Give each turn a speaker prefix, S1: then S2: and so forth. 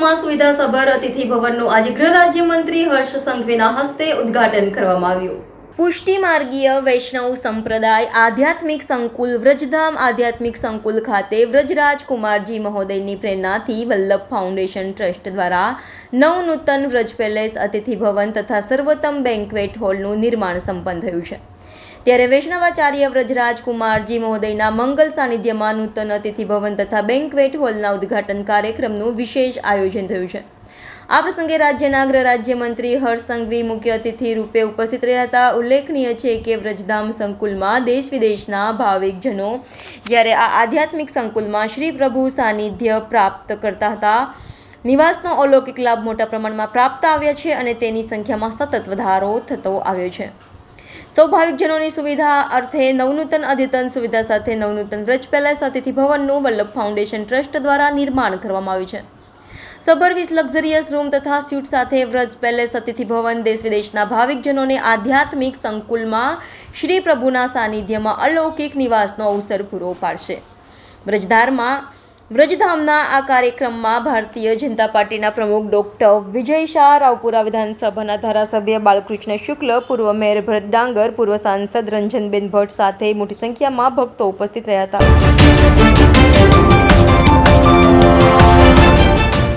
S1: સભર અતિથિ ભવનનું આજે ગૃહ રાજ્યમંત્રી હર્ષ સંઘવીના હસ્તે ઉદ્ઘાટન કરવામાં આવ્યું. પુષ્ટિ માર્ગીય વૈષ્ણવ સંપ્રદાય, આધ્યાત્મિક સંકુલ વ્રજધામ, આધ્યાત્મિક સંકુલ ખાતે વ્રજરાજ કુમારજી મહોદયની પ્રેરણાથી વલ્લભ ફાઉન્ડેશન ટ્રસ્ટ દ્વારા નવનૂતન વ્રજ પેલેસ, અતિથિ ભવન તથા સર્વોત્તમ બેન્ક્વેટ હોલનું નિર્માણ સંપન્ન થયું છે. ત્યારે વૈષ્ણવાચાર્ય વ્રજ રાજકુમારજી મહોદયના મંગલ સાનિધ્યમાં નૂતન અતિથિ ભવન તથા બેન્ક્વેટ હોલના ઉદ્ઘાટન કાર્યક્રમનું વિશેષ આયોજન થયું છે. આ પ્રસંગે રાજ્યના અગ્ર રાજ્યમંત્રી હર્ષ સંઘવી મુખ્ય અતિથિ રૂપે ઉપસ્થિત રહ્યા હતા. ઉલ્લેખનીય છે કે વ્રજધામ સંકુલમાં દેશ વિદેશના ભાવિકજનો જ્યારે આ આધ્યાત્મિક સંકુલમાં શ્રી પ્રભુ સાનિધ્ય પ્રાપ્ત કરતા હતા. નિવાસનો અલૌકિક લાભ મોટા પ્રમાણમાં પ્રાપ્ત આવ્યા છે અને તેની સંખ્યામાં સતત વધારો થતો આવ્યો છે. સૌ ભાવિકજનોની સુવિધા અર્થે નવનૂતન અદ્યતન સુવિધા સાથે નવનૂતન વ્રજ પેલેસ અતિથિ ભવનનું વલ્લભ ફાઉન્ડેશન ટ્રસ્ટ દ્વારા નિર્માણ કરવામાં આવ્યું છે. સબર વીસ લક્ઝરિયસ રૂમ તથા સ્યુટ સાથે વ્રજ પેલેસ અતિથિ ભવન દેશ વિદેશના ભાવિકજનોને આધ્યાત્મિક સંકુલમાં શ્રી પ્રભુના સાનિધ્યમાં અલૌકિક નિવાસનો અવસર પૂરો પાડશે. વ્રજધારમાં વ્રજધામના આ કાર્યક્રમમાં ભારતીય જનતા પાર્ટીના પ્રમુખ ડોક્ટર વિજય શાહ, રાવપુરા વિધાનસભાના ધારાસભ્ય બાલકૃષ્ણ શુક્લ, પૂર્વ મેયર ભરત ડાંગર, પૂર્વ સાંસદ રંજનબેન ભટ્ટ સાથે મોટી સંખ્યામાં ભક્તો ઉપસ્થિત રહ્યા હતા.